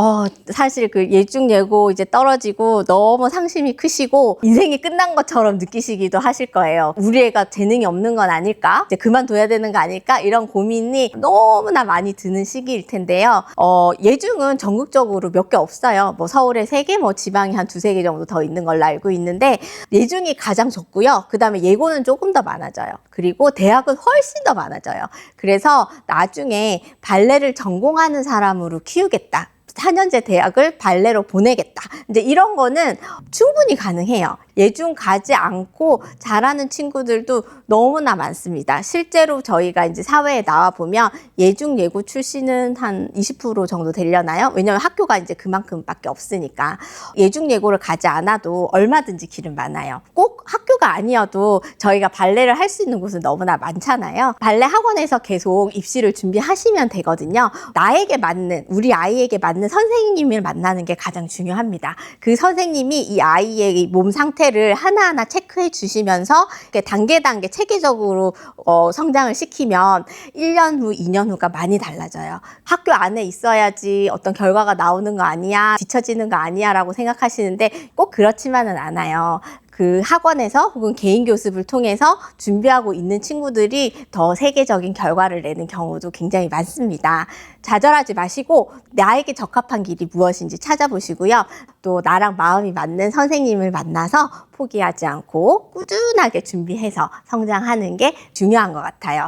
어, 사실 그 예중 예고 이제 떨어지고 너무 상심이 크시고 인생이 끝난 것처럼 느끼시기도 하실 거예요. 우리 애가 재능이 없는 건 아닐까? 이제 그만둬야 되는 거 아닐까? 이런 고민이 너무나 많이 드는 시기일 텐데요. 어, 예중은 전국적으로 몇 개 없어요. 뭐 서울에 세 개, 뭐 지방에 한 두세 개 정도 더 있는 걸로 알고 있는데 예중이 가장 적고요. 그 다음에 예고는 조금 더 많아져요. 그리고 대학은 훨씬 더 많아져요. 그래서 나중에 발레를 전공하는 사람으로 키우겠다. 4년제 대학을 발레로 보내겠다. 이제 이런 거는 충분히 가능해요. 예중 가지 않고 잘하는 친구들도 너무나 많습니다. 실제로 저희가 이제 사회에 나와 보면 예중 예고 출신은 한20% 정도 되려나요? 왜냐면 학교가 이제 그만큼밖에 없으니까 예중 예고를 가지 않아도 얼마든지 길은 많아요. 꼭 학 교가 아니어도 저희가 발레를 할 수 있는 곳은 너무나 많잖아요. 발레 학원에서 계속 입시를 준비하시면 되거든요. 나에게 맞는 우리 아이에게 맞는 선생님을 만나는 게 가장 중요합니다. 그 선생님이 이 아이의 이몸 상태를 하나하나 체크해 주시면서 이렇게 단계 단계 체계적으로 어, 성장을 시키면 1년 후, 2년 후가 많이 달라져요. 학교 안에 있어야지 어떤 결과가 나오는 거 아니야, 뒤처지는 거 아니야 라고 생각하시는데 꼭 그렇지만은 않아요. 그 학원에서 혹은 개인 교습을 통해서 준비하고 있는 친구들이 더 세계적인 결과를 내는 경우도 굉장히 많습니다. 좌절하지 마시고 나에게 적합한 길이 무엇인지 찾아보시고요. 또 나랑 마음이 맞는 선생님을 만나서 포기하지 않고 꾸준하게 준비해서 성장하는 게 중요한 것 같아요.